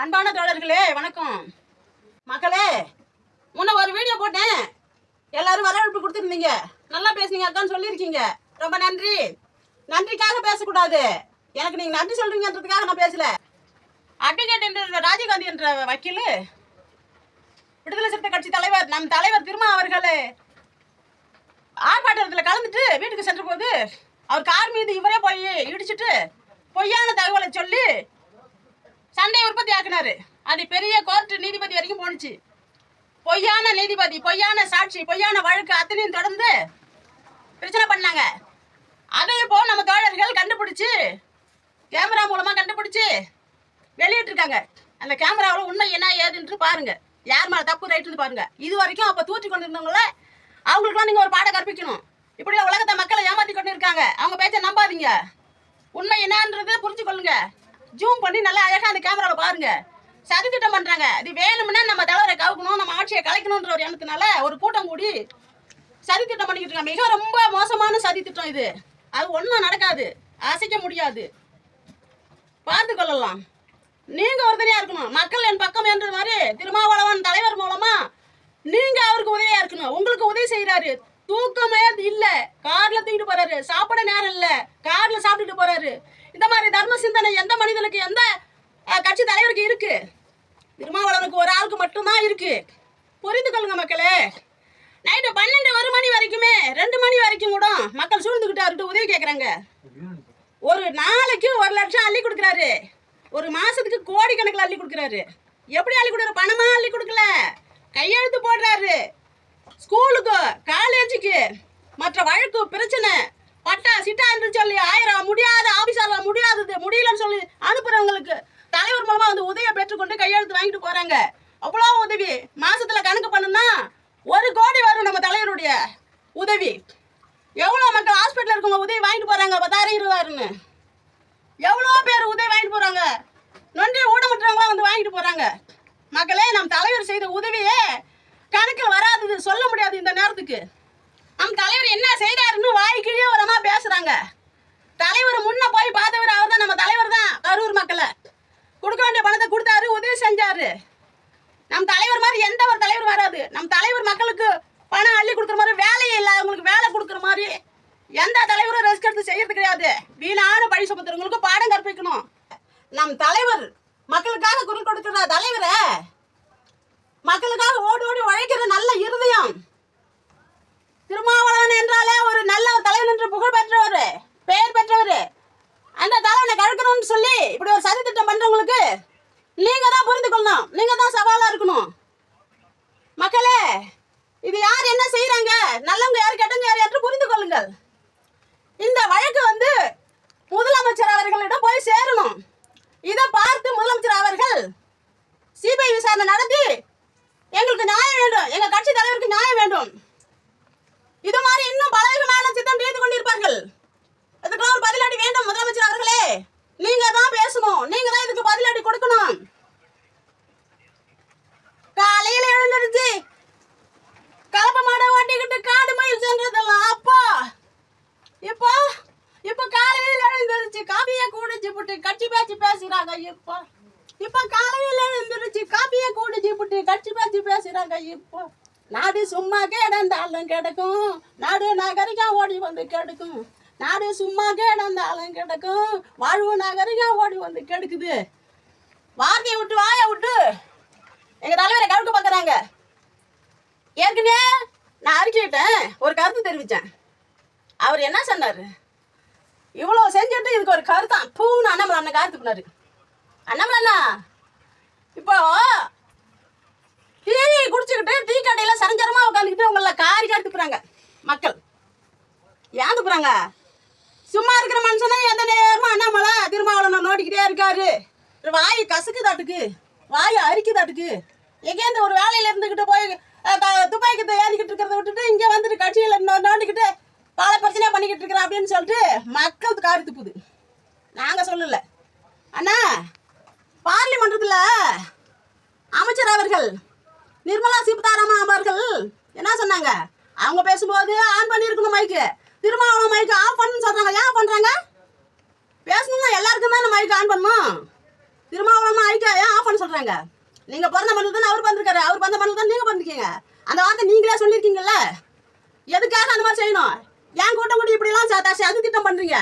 அன்பான தோழர்களே வணக்கம். மக்களே முன்ன ஒரு வீடியோ போட்டேன். எல்லாரும் வரவேற்பு கொடுத்துருந்தீங்க. நல்லா பேசுனீங்க அக்கான்னு சொல்லியிருக்கீங்க. ரொம்ப நன்றி. நன்றிக்காக பேசக்கூடாது. எனக்கு நீங்க நன்றி சொல்றீங்கன்றதுக்காக நான் பேசல. அட்வொகேட் என்ற ராஜீவ்காந்தி என்ற வக்கீல் விடுதலை சிறுத்தை கட்சி தலைவர் நம் தலைவர் திருமா அவர்கள் ஆர்ப்பாட்டத்தில் கலந்துட்டு வீட்டுக்கு சென்ற போது அவர் கார் மீது இவரே போய் இடிச்சிட்டு பொய்யான தகவலை சொல்லி சண்டையை உற்பத்தி ஆக்குனாரு. அது பெரிய கோர்ட் நீதிபதி வரைக்கும் போணுச்சு. பொய்யான நீதிபதி பொய்யான சாட்சி பொய்யான வழக்கு அத்தனையும் தொடர்ந்து பிரச்சனை பண்ணாங்க. அதை இப்போ நம்ம தோழர்கள் கண்டுபிடிச்சு கேமரா மூலமா கண்டுபிடிச்சு வெளியிட்டிருக்காங்க. அந்த கேமராவில் உண்மை என்ன ஏதுன்ட்டு பாருங்க. யார் மேலே தப்பு ரைட்டுன்னு பாருங்க. இது வரைக்கும் அப்போ தூற்றி கொண்டு இருந்தவங்கள அவங்களுக்குலாம் நீங்கள் ஒரு பாடம் கற்பிக்கணும். இப்படி உலகத்தை மக்களை ஏமாற்றி கொண்டு இருக்காங்க அவங்க பேச்சை நம்பாதீங்க. உண்மை என்னன்றது புரிஞ்சு கொள்ளுங்க ஜூம் பண்ணி நல்லா அழகாக அந்த கேமராவில் பாருங்க. சதி திட்டம் பண்ணுறாங்க இது வேணும்னா நம்ம தலைவரை கவுக்கணும் நம்ம ஆட்சியை கலைக்கணுன்ற ஒரு எண்ணத்தினால ஒரு கூட்டம் கூடி சதி திட்டம் பண்ணிக்கிட்டு இருக்காங்க. மிக ரொம்ப மோசமான சதி திட்டம் இது. அது ஒன்றும் நடக்காது. அசைக்க முடியாது. பார்த்து கொள்ளலாம். நீங்கள் உறுதுணையாக இருக்கணும். மக்கள் என் பக்கம் என்ற மாதிரி திருமாவளவன் தலைவர் மூலமாக நீங்கள் அவருக்கு உதவியாக இருக்கணும். உங்களுக்கு உதவி செய்கிறாரு தூக்கமே இல்லை. காரில் தூக்கிட்டு போகிறாரு சாப்பிட நேரம் இல்லை. காரில் சாப்பிட்டுட்டு போகிறாரு இந்த மாதிரி தர்ம சிந்தனை எந்த மனிதனுக்கு எந்த கட்சி தலைவருக்கு இருக்கு? திருமாவளவனுக்கு ஒரு ஆளுக்கு மட்டும்தான் இருக்கு. புரிந்து கொள்ளுங்க மக்களே. நைட்டு பன்னெண்டு ஒரு மணி வரைக்குமே ரெண்டு மணி வரைக்கும் கூட மக்கள் சூழ்ந்துக்கிட்டு அவர்கிட்ட உதவி கேட்குறாங்க ஒரு நாளைக்கு ஒரு லட்சம் அள்ளி கொடுக்குறாரு. ஒரு மாசத்துக்கு கோடிக்கணக்கில் அள்ளி கொடுக்குறாரு. எப்படி அள்ளி கொடுக்குற பணமா அள்ளி கொடுக்கல. கையெழுத்து போடுறாரு. ஸ்கூலுக்கு காலேஜுக்கு மற்ற வழக்கு பிரச்சனை பட்டா சிட்டா சொல்லி ஆயிரம் முடியாத ஆபீசர்ல முடியாதது முடியலன்னு சொல்லி அனுப்புறவங்களுக்கு தலைவர் மூலமா வந்து உதவியை பெற்றுக்கொண்டு கையெழுத்து வாங்கிட்டு போறாங்க. அவ்வளோ உதவி. மாசத்துல கணக்கு பண்ணுனா ஒரு கோடி வரும் நம்ம தலைவருடைய உதவி. எவ்வளோ மக்கள் ஹாஸ்பிட்டல் இருக்கவங்க உதவி வாங்கிட்டு போறாங்க? பத்தாயிரம் இருபதாயிரம்னு. எவ்வளோ பேர் உதவி வாங்கிட்டு போறாங்க? நன்றி ஊடமற்றவங்க வந்து வாங்கிட்டு போறாங்க. மக்களே நம் தலைவர் செய்த உதவியே கணக்கில் வராதது சொல்ல முடியாது இந்த நேரத்துக்கு. நம் தலைவர் என்ன வரமா தலைவர் முன்ன போய் பார்த்தவர் அவர் தான் நம்ம தலைவர் தான் கரூர் மக்களை. கொடுக்க வேண்டிய பணத்தை கொடுத்தாரு உதவி செஞ்சாரு. நம் தலைவர் மாதிரி எந்த ஒரு தலைவர் வராது. நம் தலைவர் மக்களுக்கு பணம் அள்ளி கொடுக்குற மாதிரி வேலையே இல்லை அவங்களுக்கு வேலை கொடுக்குற மாதிரி எந்த தலைவரும் ரெஸ்க் எடுத்து செய்யறது கிடையாது. வீணான பழி சுமத்துறவங்களுக்கும் பாடம் கற்பிக்கணும். நம் தலைவர் மக்களுக்காக குரல் கொடுக்கிற தலைவரை மக்களுக்காக ஓடி ஓடி உழைக்கிற நல்ல இருதயம். திருமாவளவன் என்றாலே ஒரு நல்ல ஒரு தலைவன் என்று புகழ் பெற்றவர் பெயர் பெற்றவர் அந்த தலைவனை கழுக்கணும்னு சொல்லி இப்படி ஒரு சதி திட்டம் பண்றவங்களுக்கு நீங்க தான் புரிந்து கொள்ளணும் நீங்க தான் சவாலா இருக்கணும் மக்களே இது யார் என்ன செய்றாங்க நல்லவங்க யார் கெட்டவங்க யார் என்று புரிந்து கொள்ளுங்கள். இந்த வழக்கு வந்து முதலமைச்சர் அவர்களிடம் போய் சேரணும். இதை பார்த்து முதலமைச்சர் அவர்கள் சிபிஐ விசாரணை நடத்தி எங்களுக்கு நியாயம் வேண்டும் எங்க கட்சி தலைவருக்கு நியாயம் வேண்டும். இது மாதிரி இன்னும் பலவிதமான சித்தம் செய்து கொண்டிருப்பார்கள் இதுக்கெல்லாம் ஒரு பதிலடி வேண்டும் முதலமைச்சர் அவர்களே நீங்க தான் பேசணும் நீங்க தான் இதுக்கு பதிலடி கொடுக்கணும் காலையில எழுந்திருச்சு கலப்ப மாடை ஓட்டிக்கிட்டு காடு மயில் சென்றதெல்லாம் அப்பா இப்போ இப்போ காலையில் எழுந்திருச்சு காபியை குடிச்சு புட்டு கட்சி பேச்சு பேசுறாங்க இப்போ. இப்போ காலையில் எழுந்துருச்சு காப்பியை குடிச்சு இப்படி கட்சி பேச்சு பேசுறாங்க இப்போ. நாடு சும்மா கிடந்தாலும் கிடக்கும். நாடு நகரிக்கா ஓடி வந்து கெடுக்கும். நாடு சும்மா கிடந்தாலும் கிடக்கும். வாழ்வு நகரிக்கா ஓடி வந்து கெடுக்குது. வார்த்தையை விட்டு வாயை விட்டு. எங்க தலைவரை கவுக்க பார்க்குறாங்க. ஏற்கனவே நான் அறிக்கையிட்டேன் ஒரு கருத்து தெரிவித்தேன் அவர் என்ன சொன்னார்? இவ்வளோ செஞ்சுட்டு இதுக்கு ஒரு கருத்தான் பூன்னு அண்ணாமலை அண்ணன் கருத்து அண்ணாமலண்ணா. அண்ணா இப்போ டீ குடிச்சுக்கிட்டு டீ கடையில் சரஞ்சரமாக உட்காந்துக்கிட்டு உங்களை காரி காத்து மக்கள். ஏன் துப்புறாங்க? சும்மா இருக்கிற மனுஷனா எந்த நேரமும் அண்ணாமலை திருமாவளவனை நோண்டிக்கிட்டே இருக்காரு. வாய் கசுக்கு தாட்டுக்கு வாய் அரிக்கு தாட்டுக்கு எங்கேருந்து ஒரு வேலையில் இருந்துக்கிட்டு போய் அஹ், துப்பாக்கி ஏறிக்கிட்டு இருக்கிறத விட்டுட்டு இங்கே வந்துட்டு கட்சியில் நோண்டிக்கிட்டு பல பிரச்சனையாக பண்ணிக்கிட்டு இருக்கிறேன் அப்படின்னு சொல்லிட்டு மக்கள் காரி துப்புது. நாங்கள் சொல்லலை. அண்ணா பார்லிமெண்ட்ல அமைச்சர் அவர்கள் நிர்மலா சீதாராமன் அவர்கள் என்ன சொன்னாங்க? அவங்க பேசும்போது ஆன் பண்ணியிருக்கணும் மைக்கு திருமாவளவன் மைக்கு ஆஃப் பண்ணுன்னு சொல்றாங்க. ஏன் பண்றாங்க? பேசணும்னா எல்லாருக்கும் தான் மைக்கு ஆன் பண்ணணும் திருமாவளவன் மைக்கு ஏன் ஆஃப் பண்ண சொல்றாங்க? நீங்க பிறந்த மண்ணில் தானே அவர் பண்ணிருக்காரு. அவர் பிறந்த மண்ணில் தான் நீங்க பண்ணிருக்கீங்க. அந்த வார்த்தை நீங்களே சொல்லியிருக்கீங்கல்ல? எதுக்காக அந்த மாதிரி செய்யணும்? ஏன் கூட்டம் கூட்டி இப்படிலாம் ச- த- சதி திட்டம் பண்றீங்க?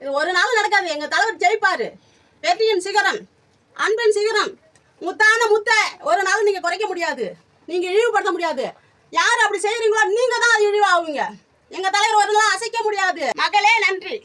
இது ஒரு நாள் நடக்காது. எங்க தலைவர் ஜெயிப்பாரு. வெற்றியின் சிகரம். அன்பின் சிகரம் முத்தான முத்த ஒரு நாள் நீங்க குறைக்க முடியாது. நீங்க இழிவுபடுத்த முடியாது. யார் அப்படி செய்யறீங்களோ நீங்க தான் அது இழிவாகுவீங்க. எங்க தலைவர் ஒரு நாள் அசைக்க முடியாது. மகளே நன்றி.